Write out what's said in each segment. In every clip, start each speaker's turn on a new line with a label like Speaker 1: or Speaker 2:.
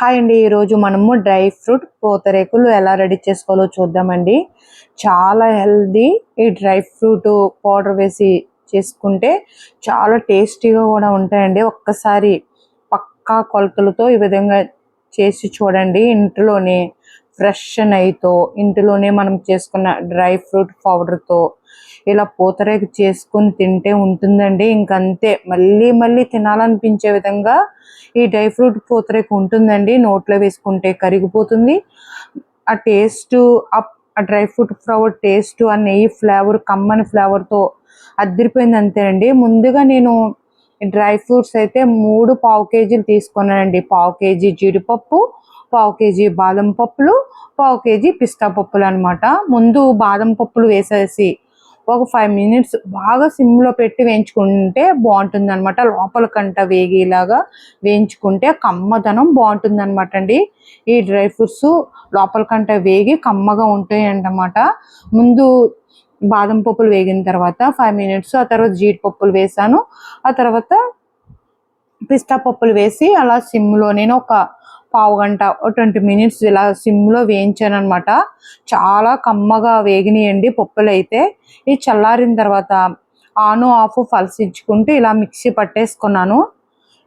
Speaker 1: Hi అండి. ఈరోజు మనము డ్రై ఫ్రూట్ పూతరేకులు ఎలా రెడీ చేసుకోవాలో చూద్దామండి. చాలా హెల్దీ ఈ డ్రై ఫ్రూట్ పౌడర్ వేసి చేసుకుంటే చాలా టేస్టీగా కూడా ఉంటాయండి. ఒక్కసారి పక్కా కొలతలతో ఈ విధంగా చేసి చూడండి. ఇంట్లోనే ఫ్రెష్ నెయ్యితో ఇంటిలోనే మనం చేసుకున్న డ్రై ఫ్రూట్ పౌడర్తో ఇలా పూతరేకు చేసుకుని తింటే ఉంటుందండి. ఇంకంతే. మళ్ళీ మళ్ళీ తినాలనిపించే విధంగా ఈ డ్రై ఫ్రూట్ పూతరేకు ఉంటుందండి. నోట్లో వేసుకుంటే కరిగిపోతుంది. ఆ టేస్ట్ ఆ డ్రై ఫ్రూట్ ఫ్లవర్ టేస్ట్ ఆ నెయ్యి ఫ్లేవర్ కమ్మని ఫ్లేవర్తో అద్దరిపోయింది అంతేనండి ముందుగా నేను డ్రై ఫ్రూట్స్ అయితే మూడు పావు కేజీలు తీసుకున్నానండి. పావు కేజీ జీడిపప్పు పావు కేజీ బాదం పప్పులు పావు కేజీ పిస్తా పప్పులు అనమాట ముందు బాదం పప్పులు వేసేసి ఒక ఫైవ్ మినిట్స్ బాగా సిమ్లో పెట్టి వేయించుకుంటే బాగుంటుంది అనమాట లోపల కంట వేగేలాగా వేయించుకుంటే కమ్మదనం బాగుంటుంది అనమాట అండి. ఈ డ్రై ఫ్రూట్స్ లోపల కంట వేగి కమ్మగా ఉంటాయి అన్నమాట ముందు బాదం పప్పులు వేగిన తర్వాత ఫైవ్ మినిట్స్ ఆ తర్వాత జీడిపప్పులు వేసాను. ఆ తర్వాత పిస్తా పప్పులు వేసి అలా సిమ్లో నేను ఒక పావు గంట ట్వంటీ మినిట్స్ ఇలా సిమ్లో వేయించాను అనమాట చాలా కమ్మగా వేగినాయండి పప్పులు అయితే ఇది చల్లారిన తర్వాత ఆను ఆఫ్ ఫలసించుకుంటూ ఇలా మిక్సీ పట్టేసుకున్నాను.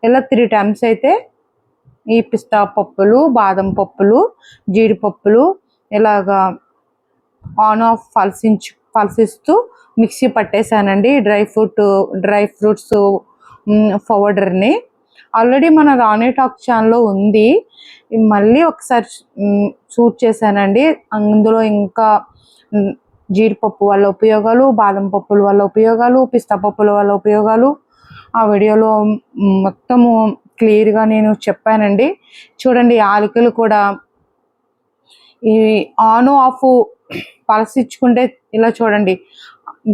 Speaker 1: ఇలా త్రీ టైమ్స్ అయితే ఈ పిస్తా పప్పులు బాదం పప్పులు జీడిపప్పులు ఇలాగా ఆన్ ఆఫ్ ఫలసించు ఫలసిస్తూ మిక్సీ పట్టేశానండి. డ్రై ఫ్రూట్ డ్రై ఫ్రూట్స్ పౌడర్ని ఆల్రెడీ మన రాణి టాక్ ఛానల్లో ఉంది. మళ్ళీ ఒకసారి షూట్ చేశానండి. అందులో ఇంకా జీడిపప్పు వల్ల ఉపయోగాలు బాదం పప్పుల వల్ల ఉపయోగాలు పిస్తా పప్పుల వల్ల ఉపయోగాలు. ఆ వీడియోలో మొత్తము క్లియర్గా నేను చెప్పానండి. చూడండి యాలకులు కూడా ఈ ఆన్ ఆఫ్ పలసిచ్చుకుంటే ఇలా చూడండి.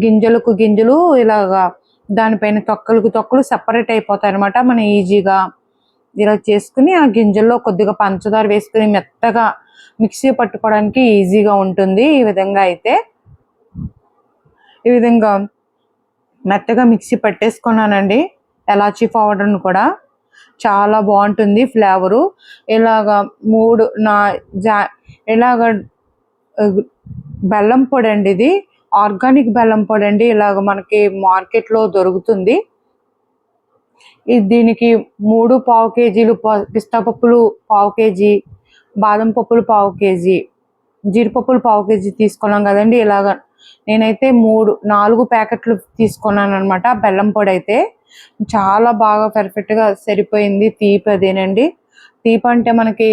Speaker 1: గింజలకు గింజలు ఇలాగా దానిపైన తొక్కలకు తొక్కలు సపరేట్ అయిపోతాయి అనమాట మనం ఈజీగా ఇలా చేసుకుని ఆ గింజల్లో కొద్దిగా పంచదార వేసుకుని మెత్తగా మిక్సీ పట్టుకోవడానికి ఈజీగా ఉంటుంది. ఈ విధంగా అయితే ఈ విధంగా మెత్తగా మిక్సీ పట్టేసుకున్నానండి. ఎలాచీ పౌడర్ను కూడా చాలా బాగుంటుంది ఫ్లేవరు ఇలాగ మూడు నా జా ఇలాగ బెల్లం పొడి అండి ఇది ఆర్గానిక్ బెల్లం పొడి అండి. ఇలాగ మనకి మార్కెట్లో దొరుకుతుంది. దీనికి మూడు పావు కేజీలు పిస్తా పప్పులు పావు కేజీ బాదం పప్పులు పావు కేజీ జీడిపప్పులు పావు కేజీ తీసుకున్నాం కదండి. ఇలాగ నేనైతే మూడు నాలుగు ప్యాకెట్లు తీసుకున్నాను అనమాట బెల్లం పొడి అయితే. చాలా బాగా పర్ఫెక్ట్గా సరిపోయింది తీపి అదేనండి. తీపి అంటే మనకి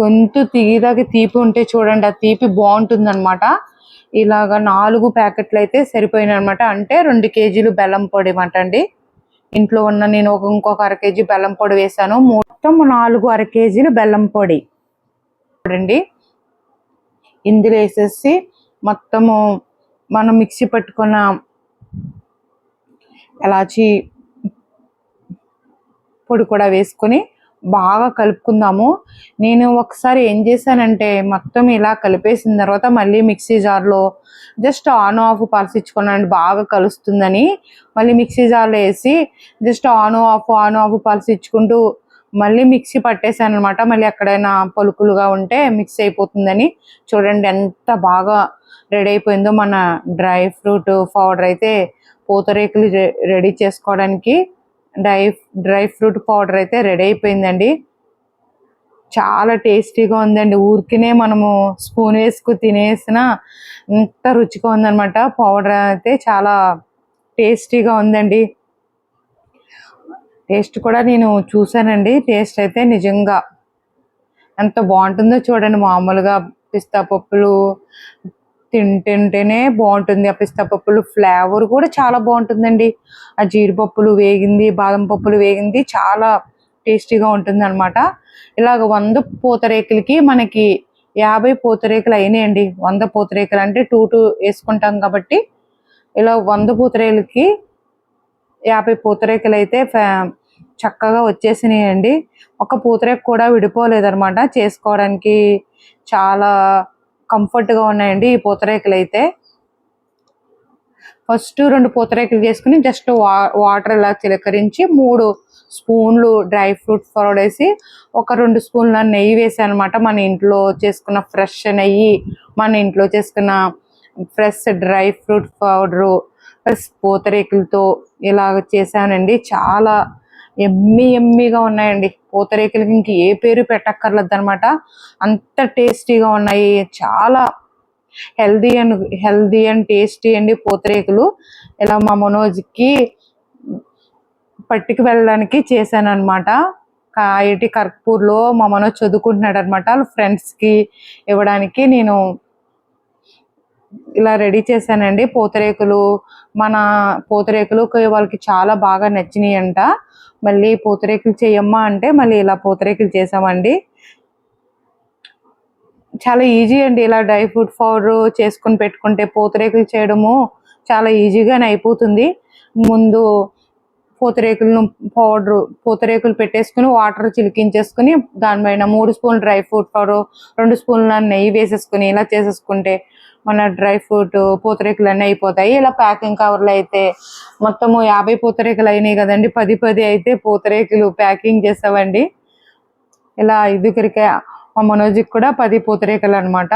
Speaker 1: గొంతు తీగదాకి తీపి ఉంటే చూడండి ఆ తీపి బాగుంటుంది అనమాట ఇలాగ నాలుగు ప్యాకెట్లు అయితే సరిపోయినాయి అనమాట అంటే రెండు కేజీలు బెల్లం పొడి అనమాట అండి. ఇంట్లో ఉన్న నేను ఒక ఇంకొక అర కేజీ బెల్లం పొడి వేసాను. మొత్తం నాలుగు అర కేజీలు బెల్లం పొడి. చూడండి ఇందులో వేసేసి మొత్తము మనం మిక్సీ పట్టుకున్న ఎలాచి పొడి కూడా వేసుకొని బాగా కలుపుకుందాము. నేను ఒకసారి ఏం చేశానంటే మొత్తం ఇలా కలిపేసిన తర్వాత మళ్ళీ మిక్సీ జార్లో జస్ట్ ఆన్ ఆఫ్ పలసించుకున్నాను బాగా కలుస్తుందని. మళ్ళీ మిక్సీ జార్లో వేసి just on off on off పలసించుకుంటూ మళ్ళీ మిక్సీ పట్టేశాను అనమాట మళ్ళీ ఎక్కడైనా పలుకులుగా ఉంటే మిక్స్ అయిపోతుందని. చూడండి ఎంత బాగా రెడీ అయిపోయిందో మన డ్రై ఫ్రూట్ పౌడర్ అయితే పూతరేకులు రెడీ చేసుకోవడానికి. డ్రై డ్రై ఫ్రూట్ పౌడర్ అయితే రెడీ అయిపోయిందండి. చాలా టేస్టీగా ఉందండి. ఊరికినే మనము స్పూన్ వేసుకు తినేసిన ఎంత రుచిగా ఉందనమాట పౌడర్ అయితే చాలా టేస్టీగా ఉందండి. టేస్ట్ కూడా నేను చూశానండి. టేస్ట్ అయితే నిజంగా ఎంత బాగుంటుందో చూడండి. మామూలుగా పిస్తా పప్పులు తింటుంటేనే బాగుంటుంది. ఆ పిస్తా పప్పులు ఫ్లేవర్ కూడా చాలా బాగుంటుందండి. ఆ జీడిపప్పులు వేగింది బాదం పప్పులు వేగింది చాలా టేస్టీగా ఉంటుంది అనమాట ఇలాగ వంద పూతరేకులకి మనకి యాభై పూతరేకులు అయినాయండి. వంద పూతరేకులు అంటే టూ టూ వేసుకుంటాం కాబట్టి ఇలా వంద పూతరేకులకి యాభై పూతరేకులు అయితే చక్కగా వచ్చేసినాయండి. ఒక పూతరేకు కూడా విడిపోలేదు అనమాట చేసుకోవడానికి చాలా కంఫర్ట్గా ఉన్నాయండి ఈ పూతరేకులు అయితే ఫస్ట్ రెండు పూతరేకులు చేసుకుని జస్ట్ వా వాటర్ ఇలా చిలకరించి మూడు స్పూన్లు డ్రై ఫ్రూట్ పౌడర్ వేసి ఒక రెండు స్పూన్ల నెయ్యి వేసాను అనమాట మన ఇంట్లో చేసుకున్న ఫ్రెష్ నెయ్యి మన ఇంట్లో చేసుకున్న fresh dry fruit powder plus పూతరేకులతో ఇలాగ చేశానండి. చాలా ఎమ్మి ఎమ్మిగా ఉన్నాయండి. పూతరేకులకి ఇంక ఏ పేరు పెట్టక్కర్లేదు అనమాట అంత టేస్టీగా ఉన్నాయి. చాలా healthy and healthy and tasty అండి పూతరేకులు. ఇలా మా మనోజ్కి పట్టుకు వెళ్ళడానికి చేశాను అనమాట ఐఐటి కర్పూర్లో మా మనోజ్ చదువుకుంటున్నాడు అనమాట వాళ్ళ ఫ్రెండ్స్కి ఇవ్వడానికి నేను ఇలా రెడీ చేశానండి. పూతరేకులు మన పూతరేకులు వాళ్ళకి చాలా బాగా నచ్చినాయి అంట మళ్ళీ పూతరేకులు చేయమ్మా అంటే మళ్ళీ ఇలా పూతరేకులు చేసామండి. చాలా ఈజీ అండి ఇలా డ్రై ఫ్రూట్ పౌడర్ చేసుకుని పెట్టుకుంటే పూతరేకులు చేయడము చాలా ఈజీగానే అయిపోతుంది. ముందు పూతరేకులను పౌడర్ పూతరేకులు పెట్టేసుకుని వాటర్ చిలికించేసుకుని దానిపైన మూడు స్పూన్లు డ్రై ఫ్రూట్ పౌడర్ రెండు స్పూన్ల నెయ్యి వేసేసుకుని ఇలా చేసేసుకుంటే మన డ్రై ఫ్రూట్ పూతరేకులు అన్నీ అయిపోతాయి. ఇలా ప్యాకింగ్ కవర్లు అయితే మొత్తము యాభై పూతరేకులు అయినాయి కదండి. పది పది అయితే పూతరేకులు ప్యాకింగ్ చేసామండి ఇలా ఐదుగురికి మా మనోజ్కి కూడా పది పూతరేకులు అనమాట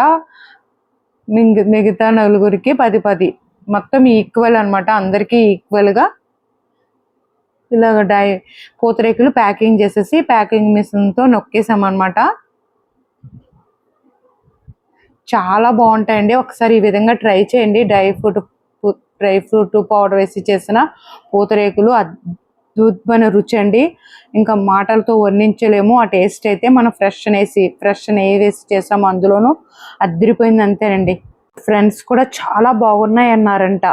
Speaker 1: మిగతా నలుగురికి పది పది. మొత్తం ఈక్వల్ అనమాట అందరికీ ఈక్వల్గా ఇలాగ డై పూతరేకులు ప్యాకింగ్ చేసేసి ప్యాకింగ్ మిషన్తో నొక్కేసామన్నమాట. చాలా బాగుంటాయండి. ఒకసారి ఈ విధంగా ట్రై చేయండి. Dry fruit dry fruit powder వేసి చేసిన పూతరేకులు అద్భుతమైన రుచి అండి. ఇంకా మాటలతో వర్ణించలేము. ఆ టేస్ట్ అయితే మనం ఫ్రెష్ అనేసి ఫ్రెష్ నెయ్యి వేసి చేసాము అందులోనూ. అద్దరిపోయింది అంతేనండి. ఫ్రెండ్స్ కూడా చాలా బాగున్నాయి అన్నారంట